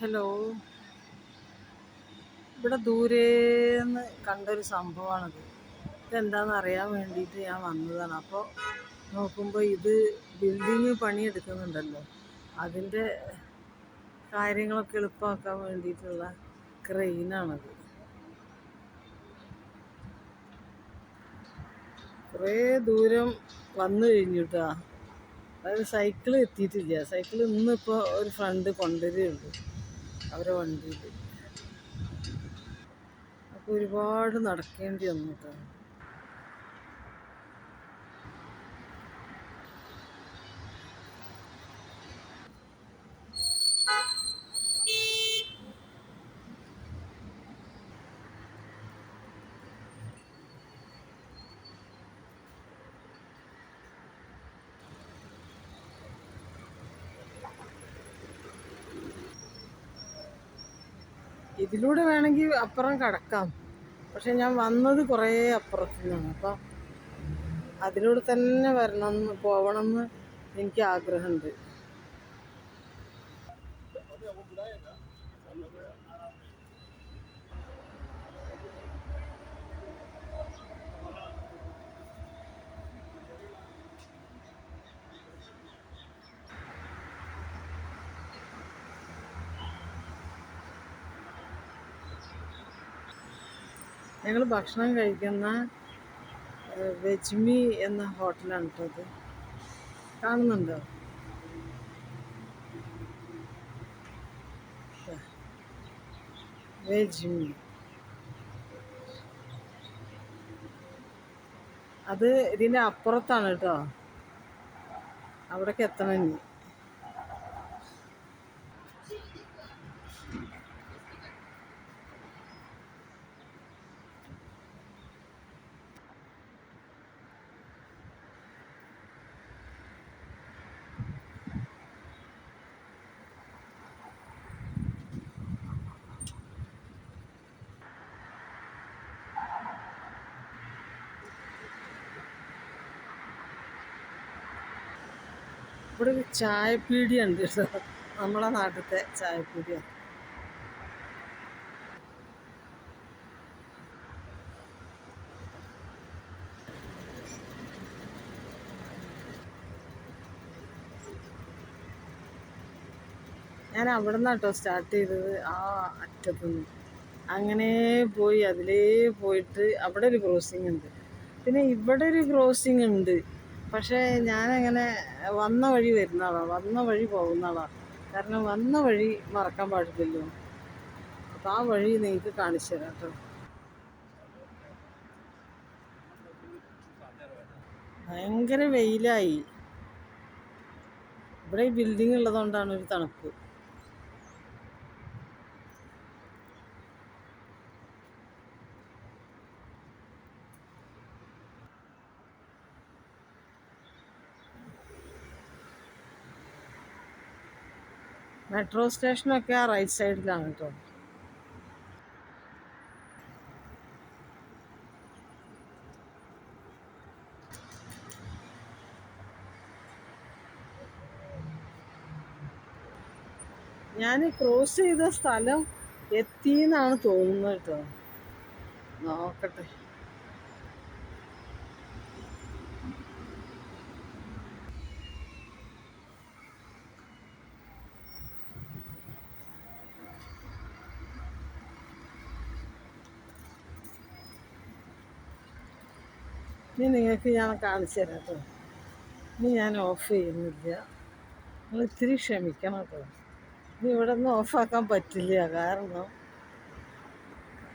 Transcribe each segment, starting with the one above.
Hello. ഇവിടെ ദൂരേന്ന് കണ്ടൊരു സംഭവമാണിത് ഇതെന്താണെന്ന് അറിയാൻ വേണ്ടിയിട്ട് ഞാൻ വന്നതാണ്. അപ്പോൾ നോക്കുമ്പോൾ ഇത് ബിൽഡിങ് പണിയെടുക്കുന്നുണ്ടല്ലോ. അതിന്റെ കാര്യങ്ങളൊക്കെ എളുപ്പമാക്കാൻ വേണ്ടിയിട്ടുള്ള ക്രെയിനാണത്. കുറേ ദൂരം വന്നു കഴിഞ്ഞു അതായത് സൈക്കിൾ എത്തിയിട്ടില്ല. സൈക്കിൾ ഇന്നിപ്പോൾ ഒരു ഫ്രണ്ട് കൊണ്ടുവരികയുള്ളൂ അവരെ വണ്ടിയിൽ അപ്പോൾ ഒരുപാട് നടക്കേണ്ടി വന്നു കേട്ടോ. ഇതിലൂടെ വേണമെങ്കിൽ അപ്പുറം കടക്കാം. പക്ഷെ ഞാൻ വന്നത് കുറേ അപ്പുറത്തു നിന്നാണ് അപ്പം അതിലൂടെ തന്നെ വരണം പോകണം എന്ന് എനിക്ക് ആഗ്രഹമുണ്ട്. ഞങ്ങൾ ഭക്ഷണം കഴിക്കുന്ന വെജ്മി എന്ന ഹോട്ടലാണ് കേട്ടോ ഇത്. കാണുന്നുണ്ടോ? വെജ്മി. അത് ഇതിന്റെ അപ്പുറത്താണ് കേട്ടോ അവിടേക്ക് എത്തണം ഇവിടെ ഒരു ചായപ്പീടിയ ഉണ്ട് കേട്ടോ. നമ്മളെ നാട്ടിലത്തെ ചായപ്പീടിയ ഞാൻ അവിടെ നിന്നാട്ടോ സ്റ്റാർട്ട് ചെയ്തത്. ആ അറ്റത്തുനിന്ന്. അങ്ങനെ പോയി അതിലേ പോയിട്ട് അവിടെ ഒരു ക്രോസിംഗ് ഉണ്ട്. പിന്നെ ഇവിടെ ഒരു ക്രോസിംഗ് ഉണ്ട്. പക്ഷേ ഞാനങ്ങനെ വന്ന വഴി വരുന്ന ആളാണ് വന്ന വഴി പോകുന്ന ആളാണ് കാരണം വന്ന വഴി മറക്കാൻ പാടില്ലല്ലോ. അപ്പം ആ വഴി നിങ്ങൾക്ക് കാണിച്ചു തരാം കേട്ടോ. ഭയങ്കര വെയിലായി. ഇവിടെ ഈ ബിൽഡിംഗ് ഉള്ളതുകൊണ്ടാണ് ഒരു തണുപ്പ്. മെട്രോ സ്റ്റേഷനൊക്കെ ആ റൈറ്റ് സൈഡിലാണ് കേട്ടോ. ഞാൻ ക്രോസ് ചെയ്ത സ്ഥലം എത്തിയെന്നാണ് തോന്നുന്നത് കേട്ടോ. നോക്കട്ടെ. ഇനി നിങ്ങൾക്ക് ഞാൻ കാണിച്ചു തരാം കേട്ടോ. ഇനി ഞാൻ ഓഫ് ചെയ്യുന്നില്ല. നിങ്ങൾ ഇത്തിരി ക്ഷമിക്കണം കേട്ടോ. ഇനി ഇവിടെ നിന്ന് ഓഫാക്കാൻ പറ്റില്ല കാരണം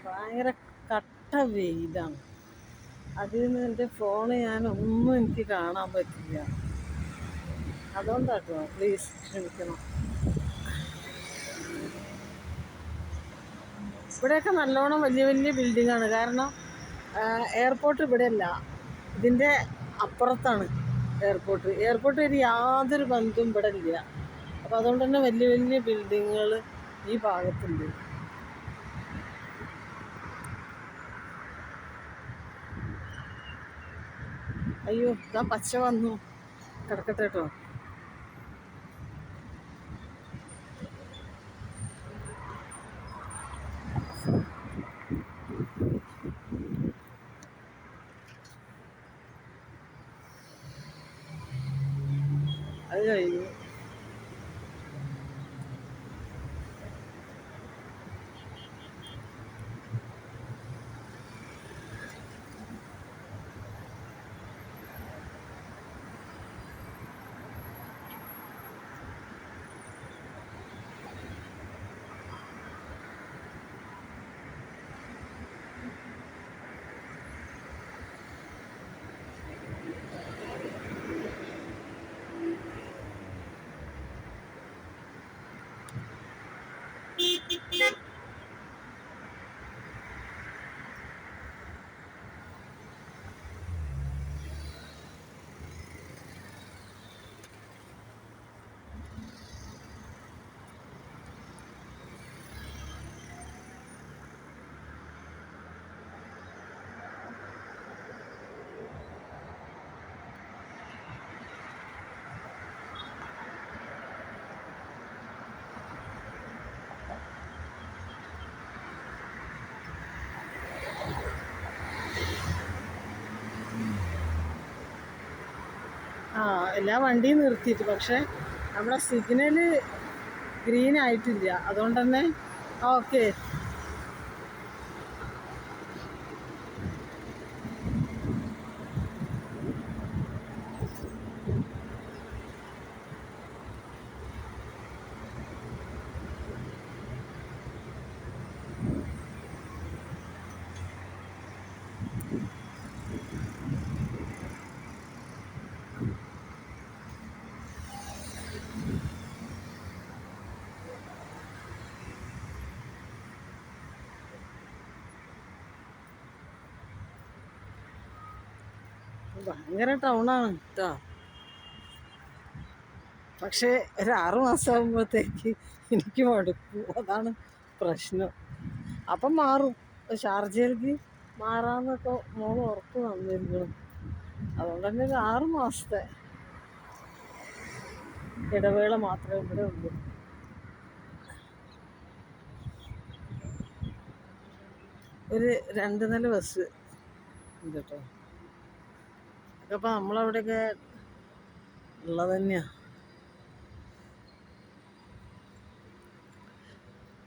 ഭയങ്കര കട്ട വെയിലാണ്. അതിൽ നിന്ന് എന്റെ ഫോണ് ഞാൻ ഒന്നും എനിക്ക് കാണാൻ പറ്റില്ല. അതുകൊണ്ടാട്ടോ പ്ലീസ് ക്ഷമിക്കണം. ഇവിടെയൊക്കെ നല്ലോണം വലിയ വലിയ ബിൽഡിങ്ങാണ് കാരണം എയർപോർട്ട് ഇവിടെ അല്ല ഇതിന്റെ അപ്പുറത്താണ് എയർപോർട്ട്. എയർപോർട്ട് ഒരു യാതൊരു ബന്ധവും ഇവിടെ ഇല്ല. അപ്പോൾ അതുകൊണ്ട് തന്നെ വലിയ വലിയ ബിൽഡിങ്ങുകൾ ഈ ഭാഗത്തുണ്ട്. അയ്യോ ഇതാ പച്ച വന്നു. കിടക്കട്ടെ കേട്ടോ അത് കഴിഞ്ഞു ആ എല്ലാ വണ്ടിയും നിർത്തിയിട്ട് പക്ഷെ നമ്മുടെ സിഗ്നൽ ഗ്രീൻ ആയിട്ടില്ല. അതുകൊണ്ട് തന്നെ ഓക്കെ. ഭയങ്കര ടൗണാണ് കേട്ടോ പക്ഷേ ഒരു ആറു മാസം ആകുമ്പോഴത്തേക്ക് എനിക്ക് മടുക്കും അതാണ് പ്രശ്നം. അപ്പം മാറും. ഷാർജയിലേക്ക് മാറാമെന്നൊക്കെ മോൾ ഉറപ്പ് തന്നിരിക്കണം അതുകൊണ്ട് തന്നെ ഒരു ആറു മാസത്തെ ഇടവേള മാത്രമേ ഇവിടെ ഉള്ളൂ. ഒരു രണ്ട് നില ബസ് ഉണ്ട് കേട്ടോ. ഇപ്പം നമ്മളവിടെയൊക്കെ ഉള്ളത് തന്നെയാ.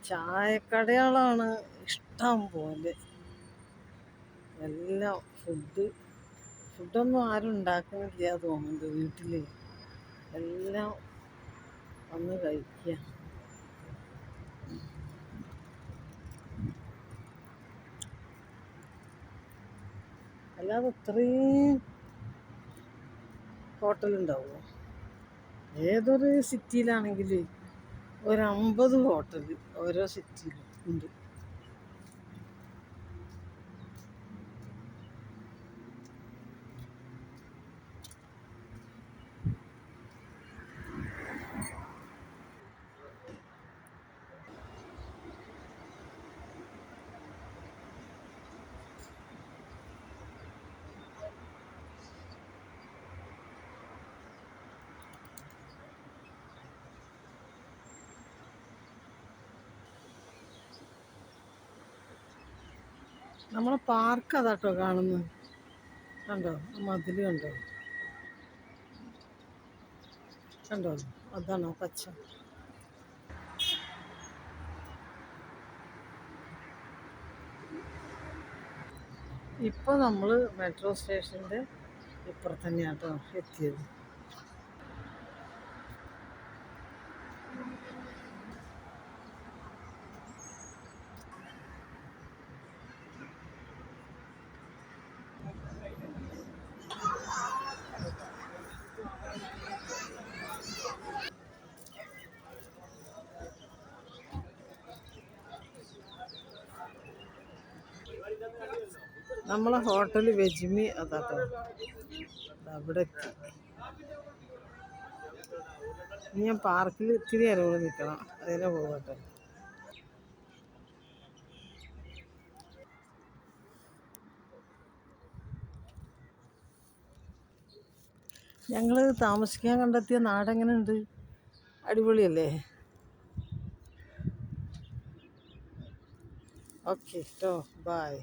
ചായക്കടകളാണ് ഇഷ്ടം പോലെ. എല്ലാം ഫുഡ് ഫുഡൊന്നും ആരും ഉണ്ടാക്കുന്നില്ല തോന്നുന്നുണ്ട് വീട്ടിൽ എല്ലാം വന്ന് കഴിക്കുക. അല്ലാതെ ഇത്രയും ഹോട്ടലുണ്ടാവുമോ? ഏതൊരു സിറ്റിയിലാണെങ്കിൽ ഒരു അമ്പത് ഹോട്ടൽ ഓരോ സിറ്റിയിലും ഉണ്ട്. നമ്മളെ പാർക്ക് അതാട്ടോ കാണുന്നത്. കണ്ടോ? മതിൽ കണ്ടോ? കണ്ടോ? അതാണോ പച്ച. ഇപ്പൊ നമ്മൾ മെട്രോ സ്റ്റേഷന്റെ ഇപ്പുറത്തന്നെയാട്ടോ എത്തിയത്. നമ്മളെ ഹോട്ടൽ വെജ്മി അതാട്ടോ അവിടെ ഞാൻ പാർക്കിൽ ഇത്തിരി നേരം നിൽക്കണം അതിനെ പോകട്ടെ ഞങ്ങൾ താമസിക്കാൻ കണ്ടെത്തിയ നാടെങ്ങനെയുണ്ട് അടിപൊളിയല്ലേ? ഓക്കെ കേട്ടോ ബായ്.